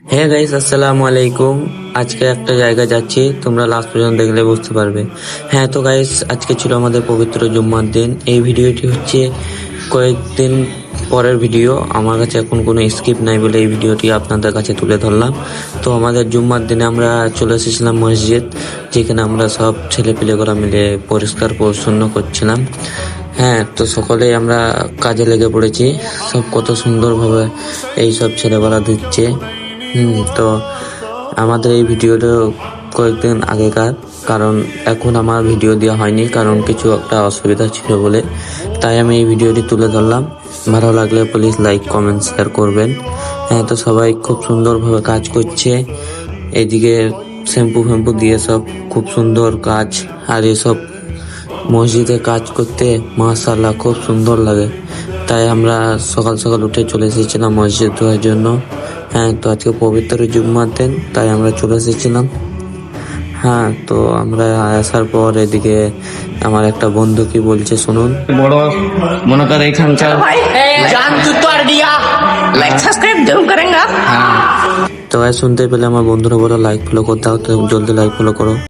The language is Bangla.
হ্যাঁ গাইস, আসসালামু আলাইকুম। আজকে একটা জায়গা যাচ্ছি, তোমরা লাস্ট পর্যন্ত দেখলে বুঝতে পারবে। হ্যাঁ তো গাইস, আজকে ছিল আমাদের পবিত্র জুম্মার দিন। এই ভিডিওটি হচ্ছে কয়েকদিন পরের ভিডিও। আমার কাছে এখন কোনো স্কিপ নাই বলে এই ভিডিওটি আপনাদের কাছে তুলে ধরলাম। তো আমাদের জুম্মার দিনে আমরা চলে এসেছিলাম মসজিদ, যেখানে আমরা সব ছেলেপিলেগুলো মিলে পরিষ্কার পরিচ্ছন্ন করছিলাম। হ্যাঁ তো সকলেই আমরা কাজে লেগে পড়েছি। সব কত সুন্দরভাবে এই সব ছেলেবেলা দিচ্ছে। তো আমাদের এই ভিডিওটা কয়েকদিন আগেকার, কারণ এখন আমার ভিডিও দেওয়া হয়নি, কারণ কিছু একটা অসুবিধা ছিল বলে। তাই আমি এই ভিডিওটি তুলে ধরলাম। ভালো লাগলে প্লিজ লাইক কমেন্ট শেয়ার করবেন। হ্যাঁ তো সবাই খুব সুন্দরভাবে কাজ করছে। এদিকে শ্যাম্পু ফ্যাম্পু দিয়ে সব খুব সুন্দর কাজ, আর এসব মসজিদে কাজ করতে মাশাল্লাহ খুব সুন্দর লাগে। তাই আমরা সকাল সকাল উঠে চলে এসেছিলাম মসজিদ ধোয়ার জন্য। হ্যাঁ তো আজকে পবিত্র জুম্মার দিন তাই আমরা চলে এসেছিলাম। হ্যাঁ তো আমরা আসার পর এদিকে আমার একটা বন্ধু কি বলছে শুনুন। বড় মনে কর এখানকার তো হ্যাঁ। শুনতে পেলে আমার বন্ধুরা বলো লাইক ফলো করতে হবে জলদি লাইক ফলো করো।